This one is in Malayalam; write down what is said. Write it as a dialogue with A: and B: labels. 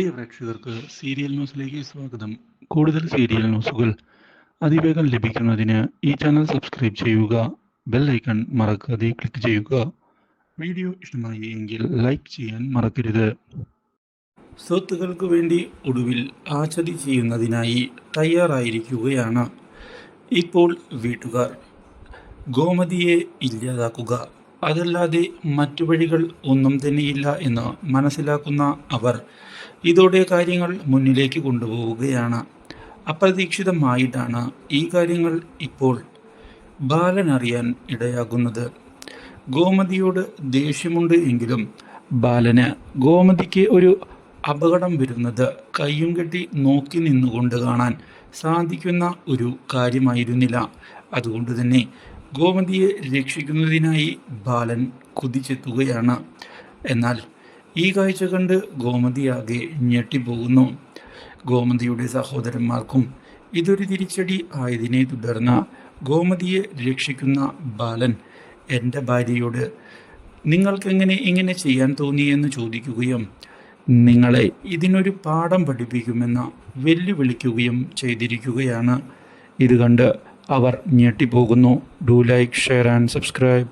A: പ്രിയ പ്രേക്ഷകർക്ക് സീരിയൽ ന്യൂസിലേക്ക് സ്വാഗതം. കൂടുതൽ സീരിയൽ ന്യൂസുകൾ അതിവേഗം ലഭിക്കുന്നതിന് ഈ ചാനൽ സബ്സ്ക്രൈബ് ചെയ്യുക ബെൽ ഐക്കൺ മറക്കാതെ ക്ലിക്ക് ചെയ്യുക. വീഡിയോ ഇഷ്ടമായി എങ്കിൽ ലൈക്ക് ചെയ്യാൻ മറക്കരുത്. സ്വത്തുകൾക്ക് വേണ്ടി ഒടുവിൽ ആചതി ചെയ്യുന്നതിനായി തയ്യാറായിരിക്കുകയാണ് ഇപ്പോൾ വീട്ടുകാർ. ഗോമതിയെ ഇല്ലാതാക്കുക അതല്ലാതെ മറ്റു വഴികൾ ഒന്നും തന്നെയില്ല എന്ന് മനസ്സിലാക്കുന്ന അവർ ഇതോടെ കാര്യങ്ങൾ മുന്നിലേക്ക് കൊണ്ടുപോവുകയാണ്. അപ്രതീക്ഷിതമായിട്ടാണ് ഈ കാര്യങ്ങൾ ഇപ്പോൾ ബാലൻ അറിയാൻ ഇടയാകുന്നത്. ഗോമതിയോട് ദേഷ്യമുണ്ട് എങ്കിലും ബാലന് ഗോമതിക്ക് ഒരു അപകടം വരുന്നത് കയ്യും കെട്ടി നോക്കി നിന്നുകൊണ്ട് കാണാൻ സാധിക്കുന്ന ഒരു കാര്യമായിരുന്നില്ല. അതുകൊണ്ട് തന്നെ ഗോമതിയെ രക്ഷിക്കുന്നതിനായി ബാലൻ കുതിച്ചെത്തുകയാണ്. എന്നാൽ ഈ കാഴ്ച കണ്ട് ഗോമതിയാകെ ഞെട്ടിപ്പോകുന്നു. ഗോമതിയുടെ സഹോദരന്മാർക്കും ഇതൊരു തിരിച്ചടി ആയതിനെ തുടർന്ന് ഗോമതിയെ രക്ഷിക്കുന്ന ബാലൻ എന്റെ ഭാര്യയോട് നിങ്ങൾക്കെങ്ങനെ ഇങ്ങനെ ചെയ്യാൻ തോന്നിയെന്ന് ചോദിക്കുകയും നിങ്ങളെ ഇതിനൊരു പാഠം പഠിപ്പിക്കുമെന്ന് വെല്ലുവിളിക്കുകയും ചെയ്തിരിക്കുകയാണ്. ഇത് കണ്ട് അവർ ഞെട്ടിപ്പോകുന്നു. Do like share and subscribe